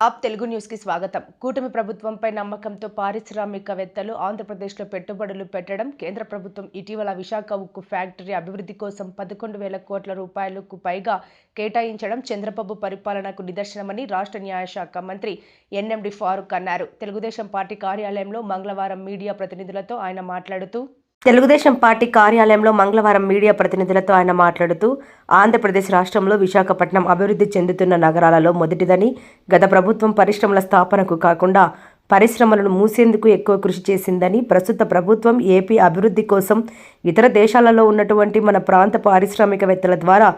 ఆప్ తెలుగు న్యూస్కి స్వాగతం. కూటమి ప్రభుత్వంపై నమ్మకంతో పారిశ్రామికవేత్తలు ఆంధ్రప్రదేశ్లో పెట్టుబడులు పెట్టడం కేంద్ర ప్రభుత్వం ఇటీవల విశాఖ ఉక్కు ఫ్యాక్టరీ అభివృద్ధి కోసం పదకొండు వేల కోట్ల రూపాయలకు పైగా కేటాయించడం చంద్రబాబు పరిపాలనకు నిదర్శనమని రాష్ట్ర న్యాయశాఖ మంత్రి ఎన్ఎండి ఫారూక్ అన్నారు. తెలుగుదేశం పార్టీ కార్యాలయంలో మంగళవారం మీడియా ప్రతినిధులతో ఆయన మాట్లాడుతూ తెలుగుదేశం పార్టీ కార్యాలయంలో మంగళవారం మీడియా ప్రతినిధులతో ఆయన మాట్లాడుతూ ఆంధ్రప్రదేశ్ రాష్ట్రంలో విశాఖపట్నం అభివృద్ధి చెందుతున్న నగరాలలో మొదటిదని గత ప్రభుత్వం పరిశ్రమల స్థాపనకు కాకుండా పరిశ్రమలను మూసేందుకు ఎక్కువ కృషి చేసిందని ప్రస్తుత ప్రభుత్వం ఏపీ అభివృద్ధి కోసం ఇతర దేశాలలో ఉన్నటువంటి మన ప్రాంత పారిశ్రామికవేత్తల ద్వారా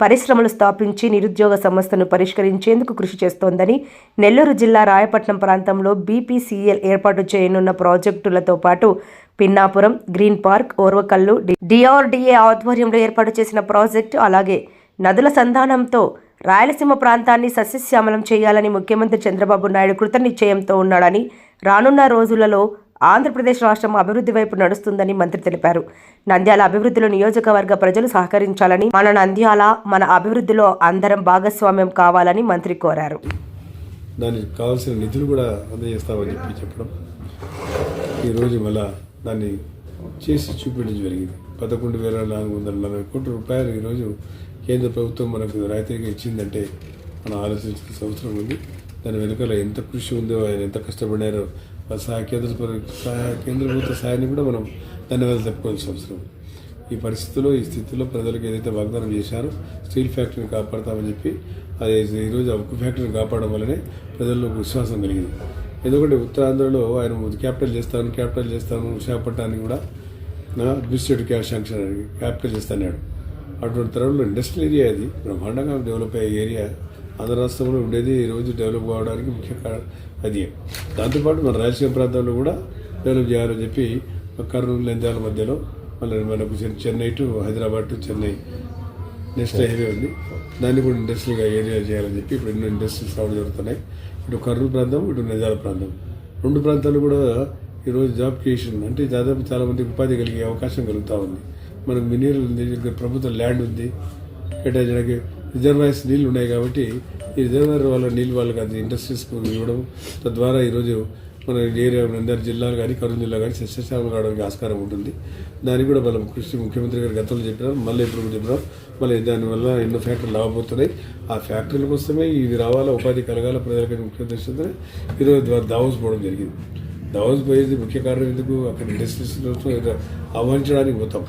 పరిశ్రమలు స్థాపించి నిరుద్యోగ సమస్యను పరిష్కరించేందుకు కృషి చేస్తోందని నెల్లూరు జిల్లా రాయపట్నం ప్రాంతంలో బీపీసీఎల్ ఏర్పాటు చేయనున్న ప్రాజెక్టులతో పాటు Pinnapuram green park Orvakal DRDA ఆధ్వర్యంలో ఏర్పాటు చేసిన ప్రాజెక్టు అలాగే నదుల సంధానంతో రాయలసీమ ప్రాంతాన్ని సస్యశ్యామలం చేయాలని ముఖ్యమంత్రి చంద్రబాబు నాయుడు కృతనిశ్చయంతో ఉన్నాడని రానున్న రోజులలో ఆంధ్రప్రదేశ్ రాష్ట్రం అభివృద్ధి వైపు నడుస్తుందని మంత్రి తెలిపారు. నంద్యాల అభివృద్ధిలో నియోజకవర్గ ప్రజలు సహకరించాలని మన నంద్యాల మన అభివృద్ధిలో అందరం భాగస్వామ్యం కావాలని మంత్రి కోరారు. దానికి కావాల్సిన నిధులు కూడా అందజేస్తామని చెప్పి చెప్పడం. ఈరోజు మళ్ళా దాన్ని చేసి చూపించడం జరిగింది. పదకొండు వేల నాలుగు వందల నలభై కోట్ల రూపాయలు ఈరోజు కేంద్ర ప్రభుత్వం మనకు రాయితీగా ఇచ్చిందంటే మనం ఆలోచించిన సంవత్సరం ఉంది. దాని వెనుకల ఎంత కృషి ఉందో ఆయన ఎంత కష్టపడారో సహాయ కేంద్ర ప్ర- సహాయ కేంద్ర ప్రభుత్వ సహాయాన్ని కూడా మనం ధన్యవాదాలు చెప్పుకోవాల్సిన అవసరం. ఈ పరిస్థితుల్లో ఈ స్థితిలో ప్రజలకు ఏదైతే వాగ్దానం చేశారో స్టీల్ ఫ్యాక్టరీని కాపాడతామని చెప్పి అది ఈరోజు ఆ ఉక్కు ఫ్యాక్టరీని కాపాడడం వల్లనే ప్రజల్లో విశ్వాసం కలిగింది. ఎందుకంటే ఉత్తరాంధ్రలో ఆయన క్యాపిటల్ చేస్తాను క్యాపిటల్ చేస్తాను చేపట్టడానికి కూడా అడ్మినిస్ట్రేటివ్ క్యాష్ శాంక్షన్ క్యాపిటల్ చేస్తాడు అటువంటి తరంలో ఇండస్ట్రియల్ ఏరియా అది బ్రహ్మాండంగా డెవలప్ అయ్యే ఏరియా ఆంధ్ర రాష్ట్రంలో ఉండేది ఈ రోజు డెవలప్ కావడానికి ముఖ్య కారణం అది. దాంతోపాటు మన రాయలసీమ ప్రాంతంలో కూడా డెవలప్ చేయాలని చెప్పి కర్నూలు నంద్యాల మధ్యలో మళ్ళీ మనకు Chennai to Hyderabad to Chennai next highway ఉంది. దాన్ని కూడా ఇండస్ట్రియల్గా ఏరియా చేయాలని చెప్పి ఇప్పుడు ఎన్నో ఇండస్ట్రీస్ రావడం జరుగుతున్నాయి. ఇటు కర్నూలు ప్రాంతం ఇటు నంద్యాల ప్రాంతం. రెండు ప్రాంతాలు కూడా ఈరోజు జాబ్ క్రియేషన్ అంటే దాదాపు చాలా ఉపాధి కలిగే అవకాశం కలుగుతూ ఉంది. మనకు మినరల్ ఉంది ప్రభుత్వ ల్యాండ్ ఉంది కేటాయించడానికి రిజర్వాయర్స్ నీళ్ళు ఉన్నాయి కాబట్టి ఈ రిజర్వాయర్ వాళ్ళ నీళ్ళు వాళ్ళకి అది ఇండస్ట్రీస్కు ఇవ్వడం తద్వారా ఈరోజు మన ఏరియా అందరి జిల్లాలు కానీ కర్నూలు జిల్లా కానీ సస్యశ్యామం కావడానికి ఆస్కారం ఉంటుంది. దానికి కూడా మనం కృషి ముఖ్యమంత్రి గారు గతంలో చెప్పినారు మళ్ళీ ఇప్పుడు కూడా చెప్పినారు. మళ్ళీ దానివల్ల ఎన్నో ఫ్యాక్టరీలు రాబోతున్నాయి. ఆ ఫ్యాక్టరీల కోసమే ఇవి రావాలా ఉపాధి కలగాల ప్రజలకి ముఖ్య ఉద్దేశంతో ఈరోజు ద్వారా దావోస్ పోవడం జరిగింది. దావోస్ పోయేది ముఖ్య కారణం ఎందుకు? అక్కడ ఇండస్ట్రీస్ ఆహ్వానించడానికి పోతాం.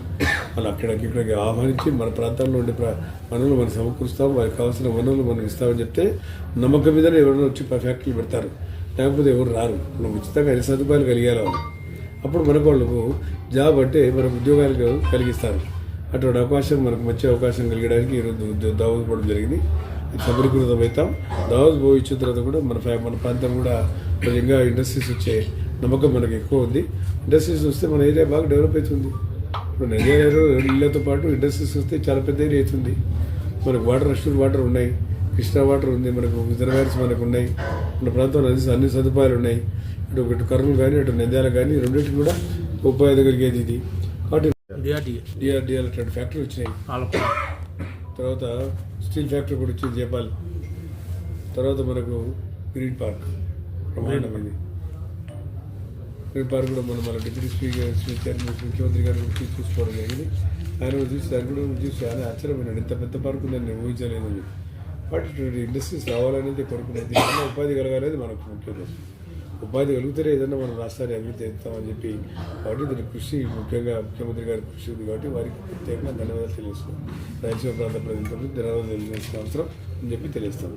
వాళ్ళు అక్కడికి ఇక్కడికి ఆహ్వానించి మన ప్రాంతాల్లో ఉండే వనరులు మనం సమకూరుస్తాం. వారికి కావాల్సిన వనరులు మనకి ఇస్తామని చెప్తే నమ్మకం మీదనే ఎవరైనా వచ్చి ఫ్యాక్టరీలు పెడతారు. లేకపోతే ఎవరు రారు. మనం ఉచితంగా అన్ని సదుపాయాలు కలిగేలా. అప్పుడు మనకు వాళ్ళకు జాబ్ అంటే మనకు ఉద్యోగాలు కలిగిస్తారు. అటువంటి అవకాశం మనకు మంచి అవకాశం కలిగడానికి ఈరోజు దావోస్ పోవడం జరిగింది. అది సబరీకృతం అవుతాం దావోస్ పోయి ఇచ్చిన తర్వాత కూడా మన ఫ్యా- మన ప్రాంతం కూడా ఇంకా ఇండస్ట్రీస్ వచ్చే నమ్మకం మనకు ఎక్కువ ఉంది. ఇండస్ట్రీస్ వస్తే మన ఏరియా బాగా డెవలప్ అవుతుంది. ఇప్పుడు నదియాలో ఇళ్ళతో పాటు ఇండస్ట్రీస్ వస్తే చాలా పెద్ద ఏరియా అవుతుంది మనకు వాటర్ అష్యూర్ వాటర్ ఉన్నాయి. కృష్ణా వాటర్ ఉంది. మనకు రిజర్వాయర్స్ మనకు ఉన్నాయి. మన ప్రాంతంలో అన్ని అన్ని సదుపాయాలు ఉన్నాయి. ఇటు ఇటు కర్నూలు కానీ ఇటు నంద్యాల కానీ రెండింటికి కూడా ఉపాధి కలిగేది ఇది. కాబట్టి డిఆర్డిఎల్ అటువంటి ఫ్యాక్టరీ వచ్చినాయి. తర్వాత స్టీల్ ఫ్యాక్టరీ కూడా వచ్చింది జపాల్. తర్వాత మనకు గ్రీన్ పార్క్ ప్రమాణమైంది గ్రీన్ పార్క్ కూడా మనం మన డిప్యూటీ స్పీకర్ స్పీకర్ ముఖ్యమంత్రి గారు కూడా చూసుకోవడం జరిగింది. ఆయన కూడా చూసి దాన్ని కూడా చూసి ఆయన ఆశ్చర్యపోయినాడు. ఇంత పెద్ద పార్క్ ఉందని నేను ఊహించలేదు బట్ ఇటువంటి ఇండస్ట్రీస్ రావాలనేది కోరుకునేది ఉపాధి కలగాలనేది మనకు ముఖ్యం. ఉపాధి కలుగుతారే ఏదైనా మనం రాష్ట్రాన్ని అభివృద్ధి చేస్తామని చెప్పి కాబట్టి దీని కృషి ముఖ్యంగా ముఖ్యమంత్రి గారి కృషి ఉంది కాబట్టి వారికి ప్రత్యేకంగా ధన్యవాదాలు తెలియజేస్తున్నాం. రాయలసీమ ప్రాంత ప్రజలకు ధన్యవాదాలు తెలియజేసిన అవసరం అని చెప్పి తెలియజేస్తాం.